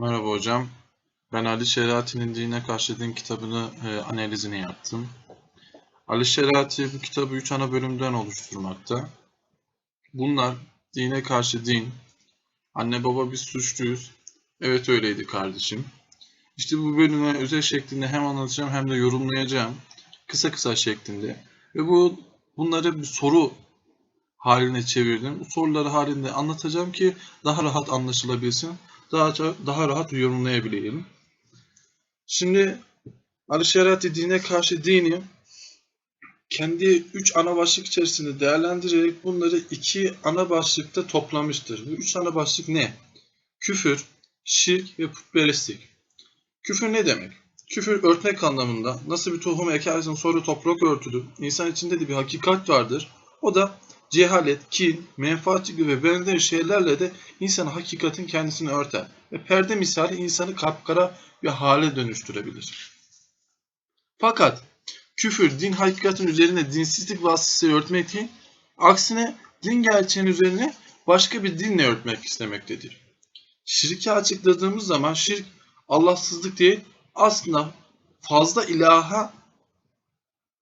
Merhaba hocam. Ben Ali Şeriati'nin Dine Karşı Din kitabını e, analizini yaptım. Ali Şeriati bu kitabı üç ana bölümden oluşturmakta. Bunlar dine karşı din, anne baba biz suçluyuz, evet öyleydi kardeşim. İşte bu bölümü özel şeklinde hem anlatacağım hem de yorumlayacağım. Kısa kısa şeklinde. Ve bu bunları bir soru haline çevirdim. Bu soruları halinde anlatacağım ki daha rahat anlaşılabilsin daha daha rahat yorumlayabileyim. Şimdi Ali Şeriatı dine karşı dini kendi üç ana başlık içerisinde değerlendirerek bunları iki ana başlıkta toplamıştır. Bu üç ana başlık ne? Küfür, şirk ve putperestlik. Küfür ne demek? Küfür örtmek anlamında nasıl bir tohum ekersin sonra toprak örtülür. İnsan içinde de bir hakikat vardır. O da cehalet, kin, menfaatçi ve benzeri şeylerle de insan hakikatin kendisini örter. Ve perde misali insanı kapkara bir hale dönüştürebilir. Fakat küfür din hakikatin üzerine dinsizlik vasıtası örtmek değil, aksine din gerçeğin üzerine başka bir dinle örtmek istemektedir. Şirki açıkladığımız zaman şirk Allahsızlık değil, aslında fazla ilaha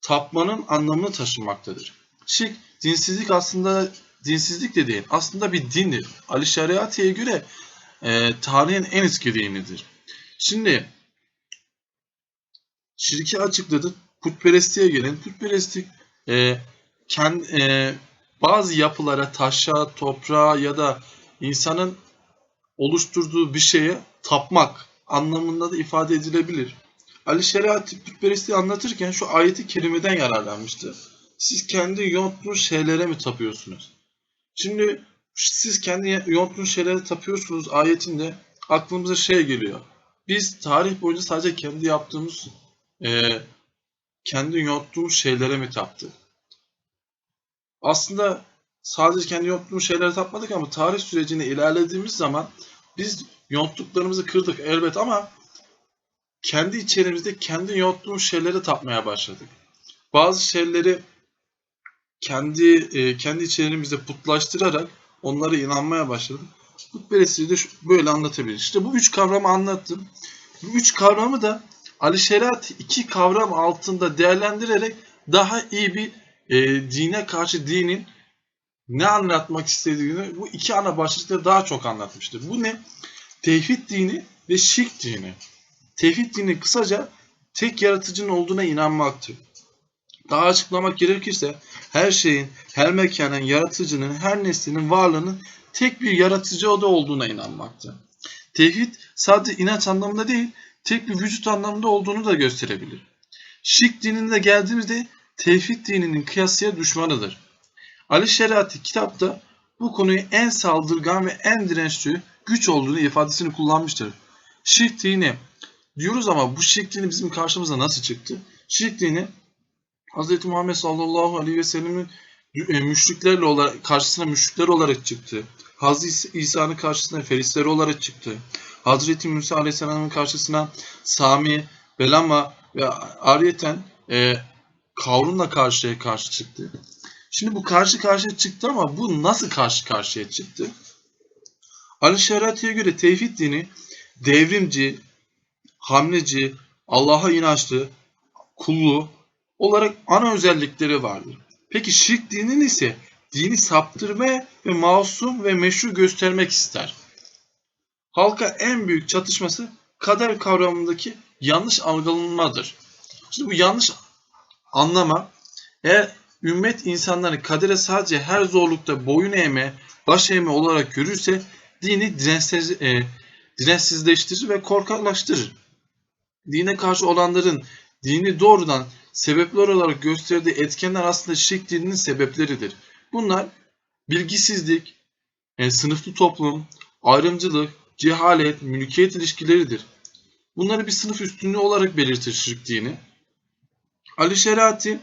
tapmanın anlamını taşımaktadır. Şirk dinsizlik aslında dinsizlik de değil. Aslında bir dindir. Ali Şeriati'ye göre e, tarihin en eski dinidir. Şimdi şirki açıkladık. Putperestliğe gelin. Putperestlik e, kendi, e, bazı yapılara, taşa, toprağa ya da insanın oluşturduğu bir şeye tapmak anlamında da ifade edilebilir. Ali Şeriatı putperestliği anlatırken şu ayeti kerimeden yararlanmıştı. Siz kendi yonttuğunuz şeylere mi tapıyorsunuz? Şimdi siz kendi yonttuğunuz şeylere tapıyorsunuz ayetinde aklımıza şey geliyor. Biz tarih boyunca sadece kendi yaptığımız, e, kendi yonttuğumuz şeylere mi taptık? Aslında sadece kendi yonttuğumuz şeylere tapmadık ama tarih sürecini ilerlediğimiz zaman biz yonttuklarımızı kırdık elbet ama kendi içerimizde kendi yonttuğumuz şeylere tapmaya başladık. Bazı şeyleri kendi e, kendi içerimizde putlaştırarak onlara inanmaya başladık. Putperestliği de şu- böyle anlatabilir. İşte bu üç kavramı anlattım. Bu üç kavramı da Ali Şeriat iki kavram altında değerlendirerek daha iyi bir e, dine karşı dinin ne anlatmak istediğini bu iki ana başlıkta daha çok anlatmıştır. Bu ne? Tevhid dini ve şirk dini. Tevhid dini kısaca tek yaratıcının olduğuna inanmaktır. Daha açıklamak gerekirse her şeyin, her mekanın, yaratıcının, her neslinin varlığının tek bir yaratıcı o olduğuna inanmaktır. Tevhid sadece inanç anlamında değil, tek bir vücut anlamında olduğunu da gösterebilir. Şirk dinine geldiğimizde tevhid dininin kıyasıya düşmanıdır. Ali Şeriatı kitapta bu konuyu en saldırgan ve en dirençli güç olduğunu ifadesini kullanmıştır. Şirk dini diyoruz ama bu şirk dini bizim karşımıza nasıl çıktı? Şirk dini Hz. Muhammed sallallahu aleyhi ve sellemin e, müşriklerle olarak, karşısına müşrikler olarak çıktı. Hazreti İsa'nın karşısına ferisleri olarak çıktı. Hazreti Musa aleyhisselamın karşısına Sami, Belama ve Aryeten e, Kavrun'la karşıya karşı çıktı. Şimdi bu karşı karşıya çıktı ama bu nasıl karşı karşıya çıktı? Ali Şeriat'a göre tevhid dini devrimci, hamleci, Allah'a inançlı, kullu olarak ana özellikleri vardır. Peki şirk dinin ise dini saptırmaya ve masum ve meşru göstermek ister. Halka en büyük çatışması kader kavramındaki yanlış algılanmadır. Şimdi bu yanlış anlama eğer ümmet insanları kadere sadece her zorlukta boyun eğme, baş eğme olarak görürse dini dirençsiz, e, dirençsizleştirir ve korkaklaştırır. Dine karşı olanların dini doğrudan sebepler olarak gösterdiği etkenler aslında şirk dininin sebepleridir. Bunlar bilgisizlik, e, sınıflı toplum, ayrımcılık, cehalet, mülkiyet ilişkileridir. Bunları bir sınıf üstünlüğü olarak belirtir şirk dini. Ali Şeriati,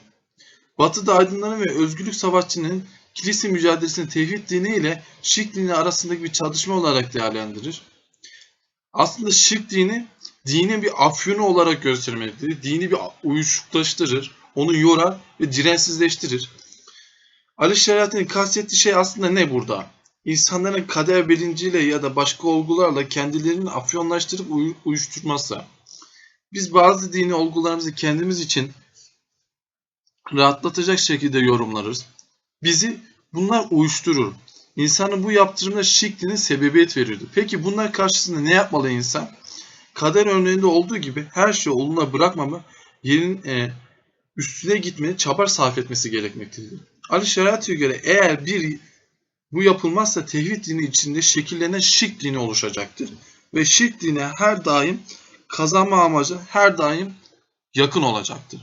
Batı'da aydınların ve özgürlük savaşçının kilise mücadelesini tevhid dini ile şirk dini arasındaki bir çatışma olarak değerlendirir. Aslında şirk dini dini bir afyonu olarak göstermektedir. Dini bir uyuşuklaştırır, onu yorar ve dirençsizleştirir. Ali Şeriat'ın kastettiği şey aslında ne burada? insanların kader bilinciyle ya da başka olgularla kendilerini afyonlaştırıp uyu- uyuşturması. Biz bazı dini olgularımızı kendimiz için rahatlatacak şekilde yorumlarız. Bizi bunlar uyuşturur. İnsanın bu yaptırımına şiklinin sebebiyet verirdi. Peki bunlar karşısında ne yapmalı insan? Kader örneğinde olduğu gibi her şeyi oluna bırakmamı, yerin e, üstüne gitmeye çaba sarf etmesi gerekmektedir. Ali Şeriat'a göre eğer bir bu yapılmazsa tevhid dini içinde şekillenen şirk dini oluşacaktır. Ve şirk dine her daim kazanma amacı her daim yakın olacaktır.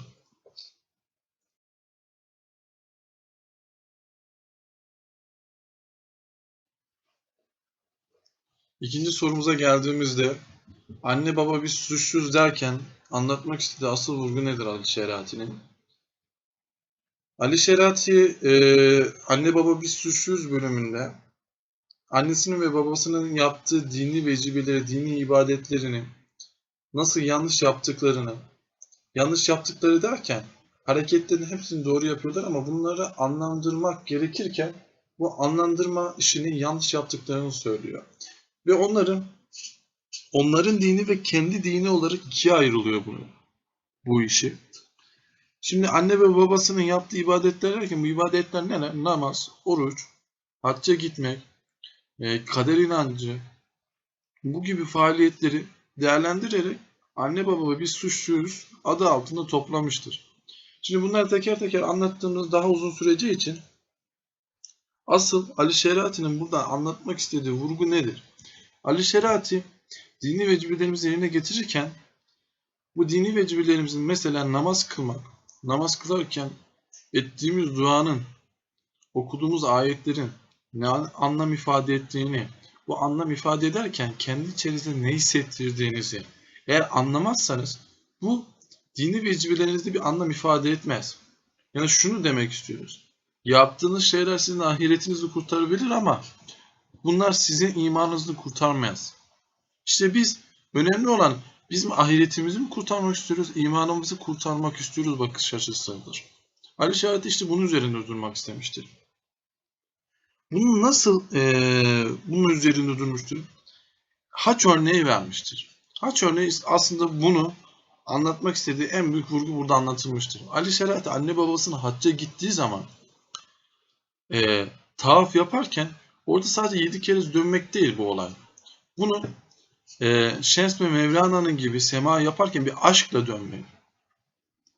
İkinci sorumuza geldiğimizde anne baba biz suçsuz derken anlatmak istediği asıl vurgu nedir Ali Şeriati'nin? Ali Şerati e, anne baba biz suçsuz bölümünde annesinin ve babasının yaptığı dini vecibeleri, dini ibadetlerini nasıl yanlış yaptıklarını, yanlış yaptıkları derken hareketlerin hepsini doğru yapıyorlar ama bunları anlandırmak gerekirken bu anlandırma işini yanlış yaptıklarını söylüyor. Ve onların onların dini ve kendi dini olarak ikiye ayrılıyor bunu. Bu işi. Şimdi anne ve babasının yaptığı ibadetler derken bu ibadetler neler? Namaz, oruç, hacca gitmek, e, kader inancı, bu gibi faaliyetleri değerlendirerek anne baba biz suçluyuz adı altında toplamıştır. Şimdi bunları teker teker anlattığımız daha uzun süreceği için asıl Ali Şeriati'nin burada anlatmak istediği vurgu nedir? Ali Şeriati dini vecibelerimizi yerine getirirken bu dini vecibelerimizin mesela namaz kılmak, namaz kılarken ettiğimiz duanın, okuduğumuz ayetlerin ne anlam ifade ettiğini, bu anlam ifade ederken kendi içerisinde ne hissettirdiğinizi eğer anlamazsanız bu dini vecibelerinizde bir anlam ifade etmez. Yani şunu demek istiyoruz. Yaptığınız şeyler sizin ahiretinizi kurtarabilir ama bunlar sizin imanınızı kurtarmaz. İşte biz önemli olan bizim ahiretimizi mi kurtarmak istiyoruz, imanımızı kurtarmak istiyoruz bakış açısıdır. Ali Şahit işte bunun üzerinde durmak istemiştir. Bunu nasıl e, bunun üzerinde durmuştur? Haç örneği vermiştir. Haç örneği aslında bunu anlatmak istediği en büyük vurgu burada anlatılmıştır. Ali Şeriat anne babasının hacca gittiği zaman e, tavaf yaparken orada sadece yedi kere dönmek değil bu olay. Bunu e, Şems ve Mevlana'nın gibi sema yaparken bir aşkla dönmek.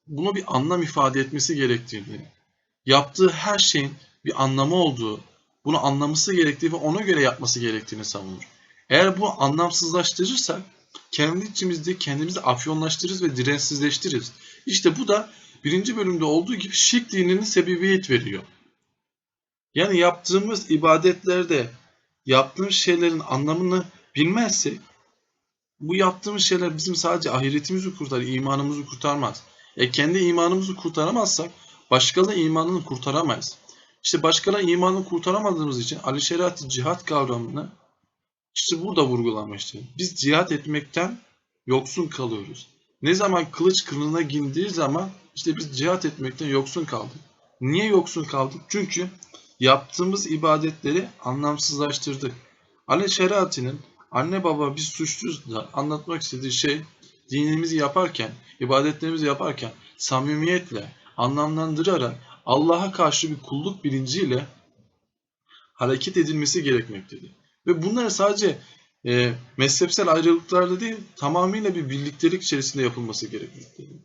Bunu bir anlam ifade etmesi gerektiğini, yaptığı her şeyin bir anlamı olduğu, bunu anlaması gerektiği ve ona göre yapması gerektiğini savunur. Eğer bu anlamsızlaştırırsak kendi içimizde kendimizi afyonlaştırırız ve dirençsizleştiririz. İşte bu da birinci bölümde olduğu gibi şirk dininin sebebiyet veriyor. Yani yaptığımız ibadetlerde yaptığımız şeylerin anlamını bilmezsek bu yaptığımız şeyler bizim sadece ahiretimizi kurtarır, imanımızı kurtarmaz. E kendi imanımızı kurtaramazsak başkaları imanını kurtaramayız. İşte başkaları imanını kurtaramadığımız için Ali Şeriat'ı cihat kavramını işte burada vurgulamıştır. Biz cihat etmekten yoksun kalıyoruz. Ne zaman kılıç kılına gindiği zaman işte biz cihat etmekten yoksun kaldık. Niye yoksun kaldık? Çünkü yaptığımız ibadetleri anlamsızlaştırdık. Ali Şeriat'ın anne baba biz suçluyuz da anlatmak istediği şey dinimizi yaparken, ibadetlerimizi yaparken samimiyetle, anlamlandırarak Allah'a karşı bir kulluk bilinciyle hareket edilmesi gerekmektedir. Ve bunlar sadece e, mezhepsel ayrılıklarda değil, tamamıyla bir birliktelik içerisinde yapılması gerekmektedir.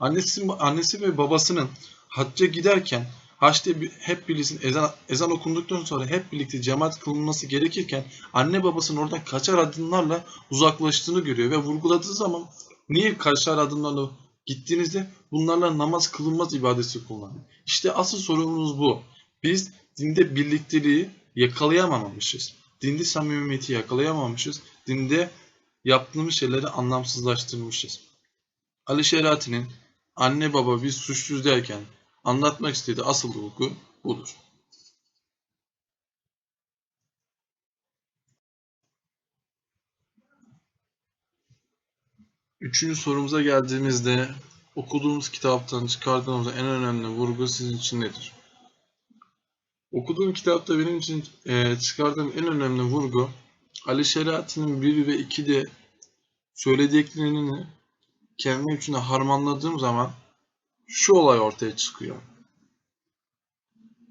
Annesi, annesi ve babasının hacca giderken haçta hep bilirsin ezan, ezan okunduktan sonra hep birlikte cemaat kılınması gerekirken anne babasının oradan kaçar adımlarla uzaklaştığını görüyor ve vurguladığı zaman niye kaçar adımlarla gittiğinizde bunlarla namaz kılınmaz ibadeti kullanıyor. İşte asıl sorunumuz bu. Biz dinde birlikteliği yakalayamamışız. Dinde samimiyeti yakalayamamışız. Dinde yaptığımız şeyleri anlamsızlaştırmışız. Ali Şerati'nin anne baba biz suçsuz derken anlatmak istediği asıl vurgu budur. Üçüncü sorumuza geldiğimizde okuduğumuz kitaptan çıkardığımız en önemli vurgu sizin için nedir? Okuduğum kitapta benim için e, çıkardığım en önemli vurgu Ali Şeriat'ın 1 ve 2'de söylediklerini kendi içine harmanladığım zaman şu olay ortaya çıkıyor.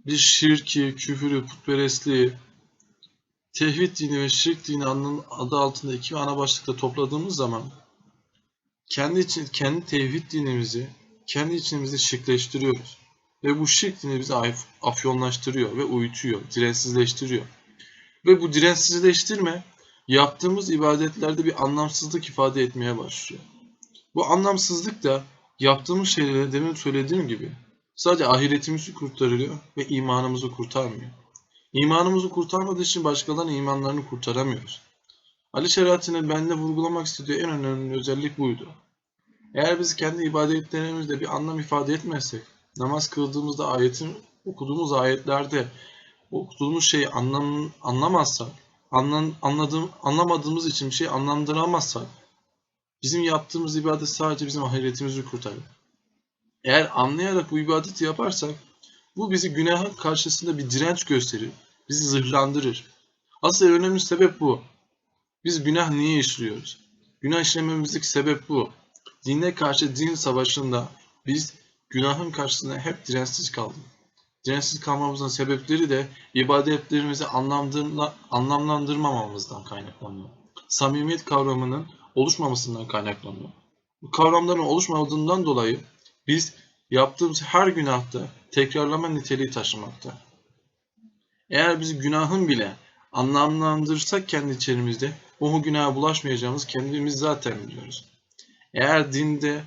Bir şirki, küfürü, putperestliği, tevhid dini ve şirk dini adı altında iki ana başlıkta topladığımız zaman kendi için kendi tevhid dinimizi kendi içimizde şirkleştiriyoruz. Ve bu şirk dini bizi af- afyonlaştırıyor ve uyutuyor, dirençsizleştiriyor. Ve bu dirençsizleştirme yaptığımız ibadetlerde bir anlamsızlık ifade etmeye başlıyor. Bu anlamsızlık da yaptığımız şeylere demin söylediğim gibi sadece ahiretimizi kurtarıyor ve imanımızı kurtarmıyor. İmanımızı kurtarmadığı için başkalarının imanlarını kurtaramıyoruz. Ali Şeriat'ın bende vurgulamak istediği en önemli özellik buydu. Eğer biz kendi ibadetlerimizde bir anlam ifade etmezsek, namaz kıldığımızda ayetin okuduğumuz ayetlerde okuduğumuz şeyi anlam, anlamazsak, anlam, anladığım, anlamadığımız için bir şey anlamdıramazsak, bizim yaptığımız ibadet sadece bizim ahiretimizi kurtarır. Eğer anlayarak bu ibadeti yaparsak, bu bizi günahın karşısında bir direnç gösterir, bizi zırhlandırır. Asıl önemli sebep bu. Biz günah niye işliyoruz? Günah işlememizdeki sebep bu. Dine karşı din savaşında biz günahın karşısında hep dirençsiz kaldık. Dirençsiz kalmamızın sebepleri de ibadetlerimizi anlamlandırma- anlamlandırmamamızdan kaynaklanıyor. Samimiyet kavramının oluşmamasından kaynaklanıyor. Bu kavramların oluşmadığından dolayı biz yaptığımız her günahta tekrarlama niteliği taşımakta. Eğer biz günahın bile anlamlandırsak kendi içerimizde o günaha bulaşmayacağımız kendimiz zaten biliyoruz. Eğer dinde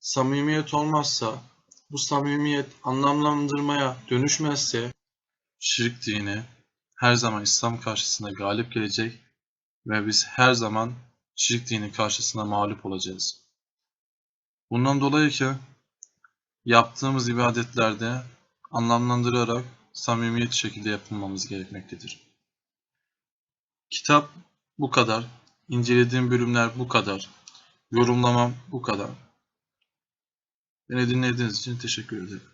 samimiyet olmazsa, bu samimiyet anlamlandırmaya dönüşmezse şirk dini her zaman İslam karşısında galip gelecek ve biz her zaman şirk dini karşısında mağlup olacağız. Bundan dolayı ki yaptığımız ibadetlerde anlamlandırarak samimiyet şekilde yapılmamız gerekmektedir. Kitap bu kadar. İncelediğim bölümler bu kadar. Yorumlamam bu kadar. Beni dinlediğiniz için teşekkür ederim.